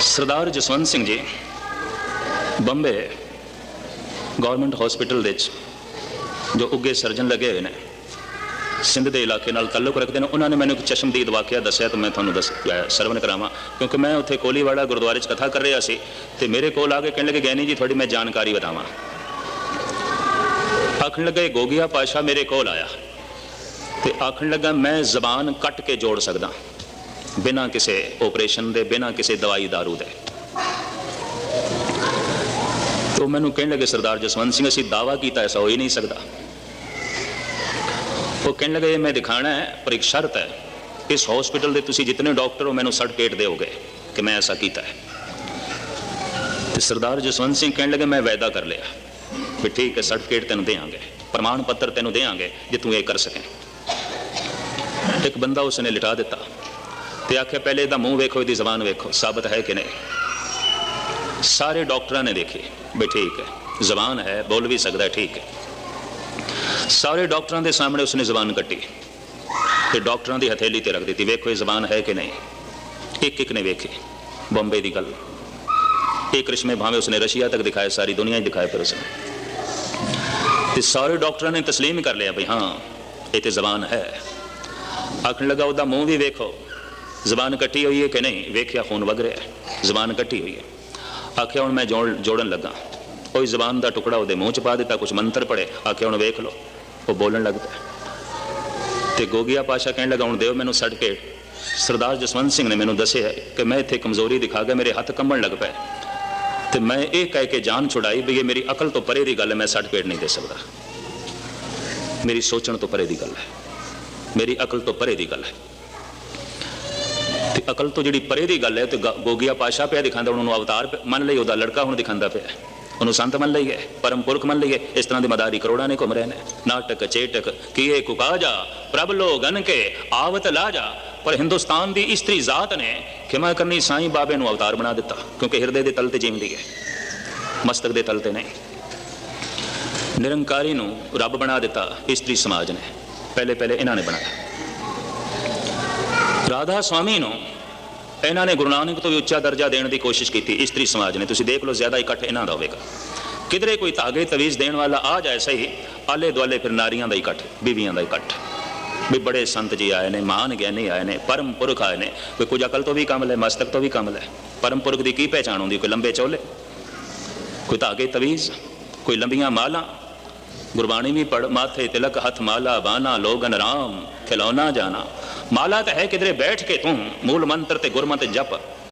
ਸਰਦਾਰ Jaswant Singh ji, Bombay government hospital ਵਿੱਚ ਜੋ ਉੱਗੇ ਸਰਜਨ ਲੱਗੇ ਹੋਏ ਨੇ, ਸਿੰਧ ਦੇ ਇਲਾਕੇ ਨਾਲ ਤਾਲੁਕ ਰੱਖਦੇ ਨੇ, ਉਹਨਾਂ ਨੇ ਮੈਨੂੰ ਇੱਕ ਚਸ਼ਮਦੀਦ ਵਾਕਿਆ ਦੱਸਿਆ ਤਾਂ ਮੈਂ ਤੁਹਾਨੂੰ ਦੱਸ ਅਹ ਸਰਵਨ ਕਰਾਵਾਂ, ਕਿਉਂਕਿ ਮੈਂ ਉੱਥੇ ਕੋਲੀਵਾੜਾ ਗੁਰਦੁਆਰੇ 'ਚ ਕਥਾ ਕਰ ਰਿਹਾ ਸੀ ਤੇ ਮੇਰੇ ਕੋਲ ਆ ਕੇ ਕਹਿਣ ਲੱਗੇ, ਗੈਨੀ ਜੀ, ਤੁਹਾਡੀ ਮੈਂ ਜਾਣਕਾਰੀ ਬਤਾਵਾਂ ਆਖਣ ਲੱਗਾ, ਇਹ ਗੋਗਿਆ ਪਾਸ਼ਾ ਮੇਰੇ ਕੋਲ ਆਇਆ ਤੇ ਆਖਣ ਲੱਗਾ, ਮੈਂ ਜ਼ਬਾਨ ਕੱਟ ਕੇ ਜੋੜ ਸਕਦਾ। ਬਿਨਾਂ ਕਿਸੇ ਆਪਰੇਸ਼ਨ ਦੇ, ਬਿਨਾਂ ਕਿਸੇ ਦਵਾਈ ਦਾਰੂ ਦੇ। ਤੋ ਮੈਨੂੰ ਕਹਿਣ ਲੱਗੇ, ਸਰਦਾਰ ਜਸਵੰਤ ਸਿੰਘ, ਅਸੀਂ ਦਾਵਾ ਕੀਤਾ, ਐਸਾ ਹੋ ਹੀ ਨਹੀਂ ਸਕਦਾ। ਉਹ ਕਹਿਣ ਲੱਗੇ, ਮੈਂ ਦਿਖਾਣਾ ਹੈ, ਪਰ ਇੱਕ ਸ਼ਰਤ ਹੈ, ਇਸ ਹਸਪੀਟਲ ਦੇ ਤੁਸੀਂ ਜਿੰਨੇ ਡਾਕਟਰ ਹੋ, ਮੈਨੂੰ ਸਰਟੀਫਿਕੇਟ ਦਿਓਗੇ ਕਿ ਮੈਂ ਐਸਾ ਕੀਤਾ ਹੈ। ਤੇ ਸਰਦਾਰ ਜਸਵੰਤ ਸਿੰਘ ਕਹਿਣ ਲੱਗੇ, ਮੈਂ ਵਾਅਦਾ ਕਰ ਲਿਆ ਵੀ ਠੀਕ ਹੈ ਸਰਟੀਫਿਕੇਟ ਤੈਨੂੰ ਦੇਵਾਂਗੇ ਪ੍ਰਮਾਣ ਪੱਤਰ ਤੈਨੂੰ ਦੇਵਾਂਗੇ ਜੇ ਤੂੰ ਇਹ ਕਰ ਸਕੇ। ਇੱਕ ਬੰਦਾ ਉਸਨੇ ਲਿਟਾ ਦਿੱਤਾ। ਤੇ ਆਖਿਆ ਪਹਿਲੇ ਇਹਦਾ ਮੂੰਹ ਵੇਖੋ ਇਹਦੀ ਜ਼ਬਾਨ ਵੇਖੋ ਸਾਬਤ ਹੈ ਕਿ ਨਹੀਂ ਸਾਰੇ ਡਾਕਟਰਾਂ ਨੇ ਦੇਖੀ ਵੀ ਠੀਕ ਹੈ ਜ਼ਬਾਨ ਹੈ ਬੋਲ ਵੀ ਸਕਦਾ ਹੈ, ਠੀਕ ਹੈ ਸਾਰੇ ਡਾਕਟਰਾਂ ਦੇ ਸਾਹਮਣੇ ਉਸਨੇ ਜ਼ਬਾਨ ਕੱਟੀ ਤੇ ਡਾਕਟਰਾਂ ਦੀ ਹਥੇਲੀ ਤੇ ਰੱਖ ਦਿੱਤੀ ਵੇਖੋ ਇਹ ਜ਼ਬਾਨ ਹੈ ਕਿ ਨਹੀਂ ਇੱਕ ਇੱਕ ਨੇ ਵੇਖੀ ਬੰਬੇ ਦੀ ਗੱਲ ਇਹ ਕ੍ਰਿਸ਼ਮੇ ਭਾਵੇਂ ਉਸਨੇ ਰਸ਼ੀਆ ਤੱਕ ਦਿਖਾਏ ਸਾਰੀ ਦੁਨੀਆ 'ਚ ਦਿਖਾਏ ਫਿਰ ਉਸਨੇ ਤੇ ਸਾਰੇ ਡਾਕਟਰਾਂ ਨੇ ਤਸਲੀਮ ਕਰ ਲਿਆ ਵੀ ਹਾਂ ਇਹ ਤੇ ਜ਼ਬਾਨ ਹੈ ਆਖਣ ਲੱਗਾ ਉਹਦਾ ਮੂੰਹ ਵੀ ਵੇਖੋ ਜ਼ਬਾਨ ਕੱਟੀ ਹੋਈ ਹੈ ਕਿ ਨਹੀਂ? ਵੇਖਿਆ ਖੂਨ ਵਗ ਰਿਹਾ ਹੈ। ਜ਼ਬਾਨ ਕੱਟੀ ਹੋਈ ਹੈ। ਆਖਿਆ, ਹੁਣ ਮੈਂ ਜੋੜਨ ਲੱਗਾ। ਕੋਈ ਜ਼ਬਾਨ ਦਾ ਟੁਕੜਾ ਉਹਦੇ ਮੂੰਹ 'ਚ ਪਾ ਦਿੱਤਾ ਕੁਝ ਮੰਤਰ ਪੜੇ ਆਖਿਆ, ਹੁਣ ਵੇਖ ਲਓ। ਉਹ ਬੋਲਣ ਲੱਗ ਪਿਆ। ਤੇ ਗੋਗਿਆ ਪਾਸ਼ਾ ਕਹਿਣ ਲੱਗਾ, ਹੁਣ ਦਿਓ ਮੈਨੂੰ ਸਰਟੀਫਿਕੇਟ ਸਰਦਾਰ ਜਸਵੰਤ ਸਿੰਘ ਨੇ ਮੈਨੂੰ ਦੱਸਿਆ ਕਿ ਮੈਂ ਇੱਥੇ ਕਮਜ਼ੋਰੀ ਦਿਖਾ ਕੇ ਮੇਰੇ ਹੱਥ ਕੰਬਣ ਲੱਗ ਪਏ ਤੇ ਮੈਂ ਇਹ ਕਹਿ ਕੇ ਜਾਨ ਛੁਡਾਈ ਵੀ ਇਹ ਮੇਰੀ ਅਕਲ ਤੋਂ ਪਰੇ ਦੀ ਗੱਲ ਹੈ, ਮੈਂ ਸਰਟੀਫਿਕੇਟ ਨਹੀਂ ਦੇ ਸਕਦਾ। ਮੇਰੀ ਸੋਚਣ ਤੋਂ ਪਰੇ ਦੀ ਗੱਲ ਹੈ। ਮੇਰੀ ਅਕਲ ਤੋਂ ਪਰੇ ਦੀ ਗੱਲ ਹੈ। ਤੇ ਅਕਲ ਤੋਂ ਜਿਹੜੀ ਪਰੇ ਦੀ ਗੱਲ ਹੈ ਤੇ ਗੋਗਿਆ ਪਾਸ਼ਾ ਪਿਆ ਦਿਖਾਉਂਦਾ ਹੁਣ ਉਹਨੂੰ ਅਵਤਾਰ ਮੰਨ ਲਈ ਉਹਦਾ ਲੜਕਾ ਹੁਣ ਦਿਖਾਉਂਦਾ ਪਿਆ ਉਹਨੂੰ ਸੰਤ ਮੰਨ ਲਈਏ, ਪਰਮ ਪੁਰਖ ਮੰਨ ਲਈਏ, ਇਸ ਤਰ੍ਹਾਂ ਦੇ ਮਦਾਰੀ ਕਰੋੜਾਂ ਨੇ ਘੁੰਮ ਰਹੇ ਨੇ। ਨਾਟਕ, ਚੇਟਕ, ਕੀਏ ਕੁਕਾਜਾ, ਪ੍ਰਭ ਲੋਗਨ ਕੇ, ਆਵਤ ਲਾਜਾ। ਪਰ ਹਿੰਦੁਸਤਾਨ ਦੀ ਇਸਤਰੀ ਜ਼ਾਤ ਨੇ ਖਿਮਾ ਕਰਨੀ ਸਾਈਂ ਬਾਬੇ ਨੂੰ ਅਵਤਾਰ ਬਣਾ ਦਿੱਤਾ, ਕਿਉਂਕਿ ਹਿਰਦੇ ਦੇ ਤਲ ਤੇ ਜਿਉਂਦੀ ਹੈ। ਮਸਤਕ ਦੇ ਤਲ ਤੇ ਨਹੀਂ। ਨਿਰੰਕਾਰੀ ਨੂੰ ਰੱਬ ਬਣਾ ਦਿੱਤਾ ਇਸਤਰੀ ਸਮਾਜ ਨੇ। ਪਹਿਲੇ ਪਹਿਲੇ ਇਹਨਾਂ ਨੇ ਬਣਾਇਆ। ਰਾਧਾ ਸਵਾਮੀ ਨੂੰ ਇਹਨਾਂ ਨੇ ਗੁਰੂ ਨਾਨਕ ਤੋਂ ਵੀ ਉੱਚਾ ਦਰਜਾ ਦੇਣ ਦੀ ਕੋਸ਼ਿਸ਼ ਕੀਤੀ, ਇਸਤਰੀ ਸਮਾਜ ਨੇ। ਤੁਸੀਂ ਦੇਖ ਲਓ, ਜ਼ਿਆਦਾ ਇਕੱਠ ਇਹਨਾਂ ਦਾ ਹੋਵੇਗਾ। ਕਿਧਰੇ ਕੋਈ ਧਾਗੇ ਤਵੀਜ਼ ਦੇਣ ਵਾਲਾ ਆ ਜਾਏ ਸਹੀ ਆਲੇ ਦੁਆਲੇ ਫਿਰ ਨਾਰੀਆਂ ਦਾ ਇਕੱਠ, ਬੀਵੀਆਂ ਦਾ ਇਕੱਠ। ਵੀ ਬੜੇ ਸੰਤ ਜੀ ਆਏ ਨੇ ਮਹਾਨ ਗਿਆਨੀ ਆਏ ਨੇ, ਪਰਮ ਪੁਰਖ ਆਏ ਨੇ। ਕੋਈ ਕੁਝ ਅਕਲ ਤੋਂ ਵੀ ਕੰਮ ਲੈ, ਮਸਤਕ ਤੋਂ ਵੀ ਕੰਮ ਲੈ। ਪਰਮ ਪੁਰਖ ਦੀ ਕੀ ਪਹਿਚਾਣ ਹੁੰਦੀ? ਕੋਈ ਲੰਬੇ ਚੋਲੇ, ਕੋਈ ਧਾਗੇ ਤਵੀਜ਼, ਕੋਈ ਲੰਬੀਆਂ ਮਾਲਾਂ। ਗੁਰਬਾਣੀ ਵੀ ਪੜ ਮਾਥੇ ਤਿਲਕ, ਹੱਥ ਮਾਲਾ, ਬਾਣਾ, ਲੋਗਨ, ਰਾਮ, ਖਿਲੌਣਾ ਜਾਣਾ। ਮਾਲਾ ਤਾਂ ਹੈ ਕਿਧਰੇ ਬੈਠ ਕੇ ਤੂੰ ਮੂਲ ਮੰਤਰ ਤੇ ਗੁਰਮਤਿ ਜਪ।